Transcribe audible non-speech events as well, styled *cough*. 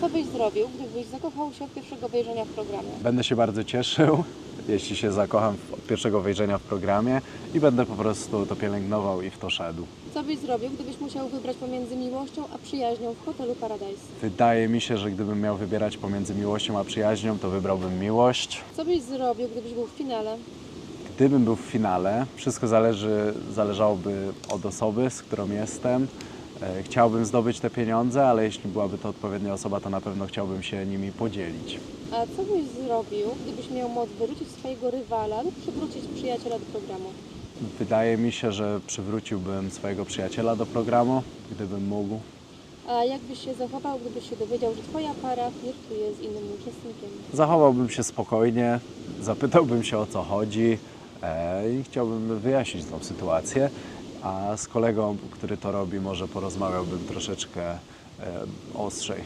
Co byś zrobił, gdybyś zakochał się od pierwszego wejrzenia w programie? Będę się bardzo cieszył, *laughs* jeśli się zakocham od pierwszego wejrzenia w programie i będę po prostu to pielęgnował i w to szedł. Co byś zrobił, gdybyś musiał wybrać pomiędzy miłością a przyjaźnią w hotelu Paradise? Wydaje mi się, że gdybym miał wybierać pomiędzy miłością a przyjaźnią, to wybrałbym miłość. Co byś zrobił, gdybyś był w finale? Gdybym był w finale, wszystko zależy, zależałoby od osoby, z którą jestem. E, Chciałbym zdobyć te pieniądze, ale jeśli byłaby to odpowiednia osoba, to na pewno chciałbym się nimi podzielić. A co byś zrobił, gdybyś miał moc wyrzucić swojego rywala lub przywrócić przyjaciela do programu? Wydaje mi się, że przywróciłbym swojego przyjaciela do programu, gdybym mógł. A jak byś się zachował, gdybyś się dowiedział, że twoja para flirtuje z innym uczestnikiem? Zachowałbym się spokojnie, zapytałbym się o co chodzi e, i chciałbym wyjaśnić tą sytuację. A z kolegą, który to robi, może porozmawiałbym troszeczkę ostrzej.